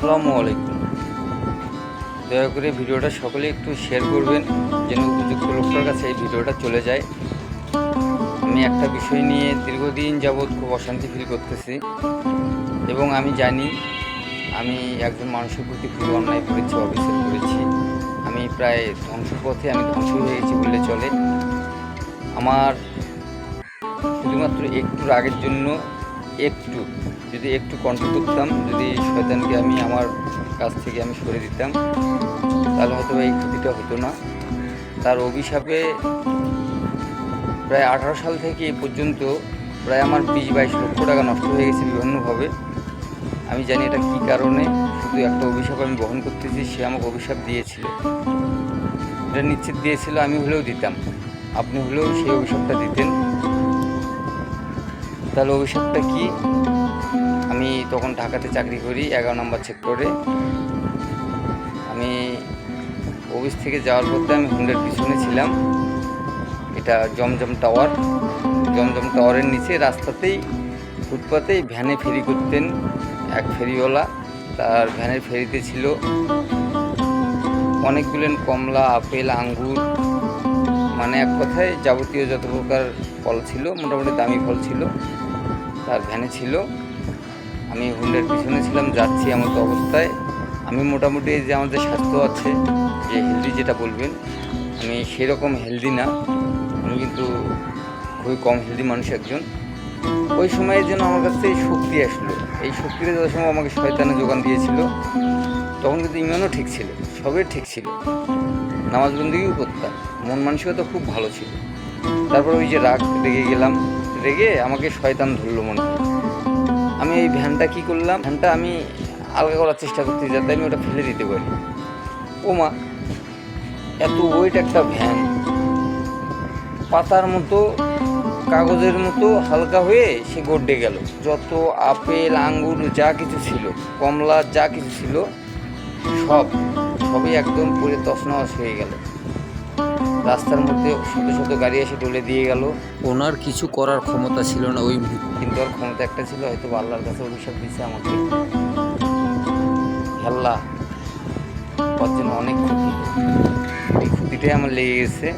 আসসালামু আলাইকুম। দয়া করে ভিডিওটা সকলে একটু শেয়ার করবেন, যেন উপযুক্ত লোকটার কাছে এই ভিডিওটা চলে যায়। আমি একটা বিষয় নিয়ে দীর্ঘদিন যাবৎ খুব অশান্তি ফিল করতেছি এবং আমি জানি আমি একজন মানুষের প্রতি খুব অন্যায় করেছি, অবিচার করেছি। আমি প্রায় ধ্বংসপথে আমি ধ্বংস হয়ে গেছি বললে চলে। আমার শুধুমাত্র একটু রাগের জন্য একটু, যদি একটু কন্ট্রোল করতাম, যদি শয়তানকে আমি আমার কাছ থেকে আমি সরে দিতাম, তাহলে হয়তো এই ক্ষতিটা হতো না। তার অভিশাপে প্রায় আঠারো সাল থেকে এ পর্যন্ত প্রায় আমার বিশ বাইশ লক্ষ টাকা নষ্ট হয়ে গেছে বিভিন্নভাবে। আমি জানি এটা কী কারণে, শুধু একটা অভিশাপ আমি বহন করতেছি, সে আমাকে অভিশাপ দিয়েছিল। এটা নিশ্চিত দিয়েছিল, আমি হলেও দিতাম। আপনি হলেও সেই অভিশাপটা দিতেন। তাহলে অভিশাপটা কি? আমি তখন ঢাকাতে চাকরি করি, এগারো নম্বর সেক্টরে। আমি অফিস থেকে যাওয়ার পথে আমি হুন্ডের পিছনে ছিলাম। এটা জমজম টাওয়ার। জমজম টাওয়ারের নিচে রাস্তাতেই, ফুটপাতেই ভ্যানে ফেরি করতেন এক ফেরিওয়ালা। তার ভ্যানের ফেরিতে ছিল অনেকগুলো কমলা, আপেল, আঙ্গুর মানে এক কথায় যাবতীয় যত প্রকার ফল ছিল, মোটামুটি দামি ফল ছিল, তার ভ্যানে ছিল। আমি হুন্ডের পিছনে ছিলাম, যাচ্ছি এমতো অবস্থায়। আমি মোটামুটি যে আমাদের স্বাস্থ্য আছে, যে হেলদি যেটা বলবেন, আমি সেরকম হেলদি না। আমি কিন্তু খুবই কম হেলদি মানুষ একজন। ওই সময়ের জন্য আমার কাছে এই শক্তি আসলো। এই শক্তিটা যত সময় আমাকে শয়তানে যোগান দিয়েছিল। তখন কিন্তু ইমানও ঠিক ছিল, সবই ঠিক ছিল। নামাজ বন্দিও করতাম মন মানসিকতা খুব ভালো ছিল। তারপর ওই যে রাগ রেগে গেলাম, রেগে আমাকে শয়তান ধরলো মনে আমি এই ভ্যানটা কী করলাম? ভ্যানটা আমি আলগা করার চেষ্টা করতে যাতে আমি ওটা ফেলে দিতে পারি। ও মা, এত ওয়েট একটা ভ্যান। পাতার মতো, কাগজের মতো হালকা হয়ে সে গড্ডে গেল। যত আপেল, আঙ্গুর, যা কিছু ছিল, কমলা, যা কিছু ছিল, সব, সবই একদম পুরে তছনছ হয়ে গেল। রাস্তার মধ্যে শত শত গাড়ি এসে ডলে দিয়ে গেল। ওনার কিছু করার ক্ষমতা ছিল না ওই কিন্তু আর ক্ষমতা একটা ছিল হয়তো আল্লাহর কাছে অভিশাপ দিচ্ছে আমাকে। আল্লাহ ওর জন্য অনেক ক্ষতি। এই ক্ষতিটাই আমার লেগে গেছে।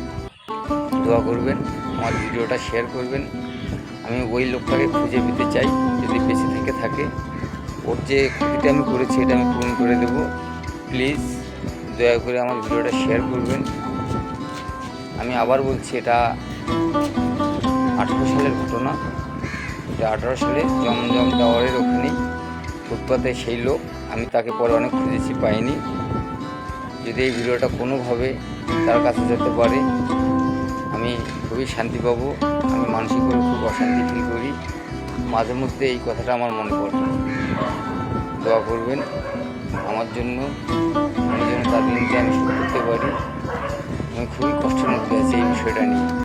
দোয়া করবেন আমার ভিডিওটা শেয়ার করবেন। আমি ওই লোকটাকে খুঁজে পেতে চাই যদি বেঁচে থেকে থাকে। ওর যে ক্ষতিটা আমি করেছি এটা আমি পূরণ করে দেবো। প্লিজ দয়া করে আমার ভিডিওটা শেয়ার করবেন। আমি আবার বলছি, এটা আঠেরো সালের ঘটনা। এটা আঠারো সালে জমজম টাওয়ারের ওখানে ফুটপাতে সেই লোক, আমি তাকে পরে অনেক খুঁজেছি, পাইনি। যদি এই ভিডিওটা কোনোভাবে তার কাছে যেতে পারে, আমি খুবই শান্তি পাবো, আমি মানসিকভাবে খুব অশান্তি ফিল করি। মাঝে মধ্যে এই কথাটা আমার মনে পড়ে। দোয়া করবেন, আমার জন্য, আমি যেন তার দিনকে আমি শুরু করতে পারি। আমি খুবই কষ্টের মধ্যে আছি এই বিষয়টা নিয়ে।